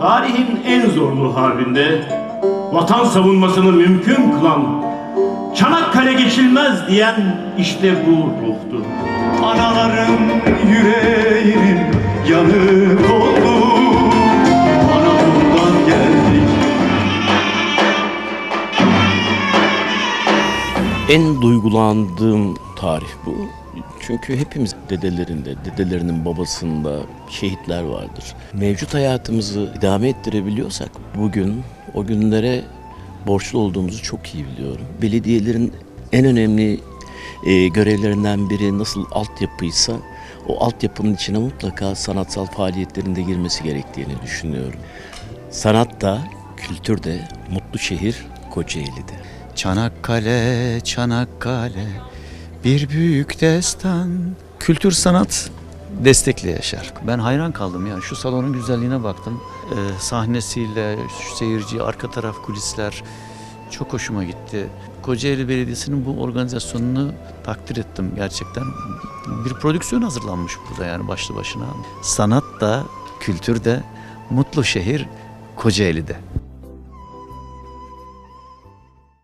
Tarihin en zorlu harbinde vatan savunmasını mümkün kılan Çanakkale geçilmez diyen işte bu ruhtu. Anaların yüreğinin yanık oldu Anadolu'dan geldik En duygulandığım tarih bu. Çünkü hepimiz dedelerinde, dedelerinin babasında şehitler vardır. Mevcut hayatımızı idame ettirebiliyorsak bugün o günlere borçlu olduğumuzu çok iyi biliyorum. Belediyelerin en önemli e, görevlerinden biri nasıl altyapıysa o altyapının içine mutlaka sanatsal faaliyetlerinde girmesi gerektiğini düşünüyorum. Sanat da, kültür de, mutlu şehir Kocaeli'de. Çanakkale, Çanakkale bir büyük destan. Kültür sanat destekle yaşar. Ben hayran kaldım ya. Şu salonun güzelliğine baktım. Ee, sahnesiyle, şu seyirci, arka taraf kulisler çok hoşuma gitti. Kocaeli Belediyesi'nin bu organizasyonunu takdir ettim gerçekten. Bir prodüksiyon hazırlanmış burada yani başlı başına. Sanat da, kültür de, mutlu şehir Kocaeli'de.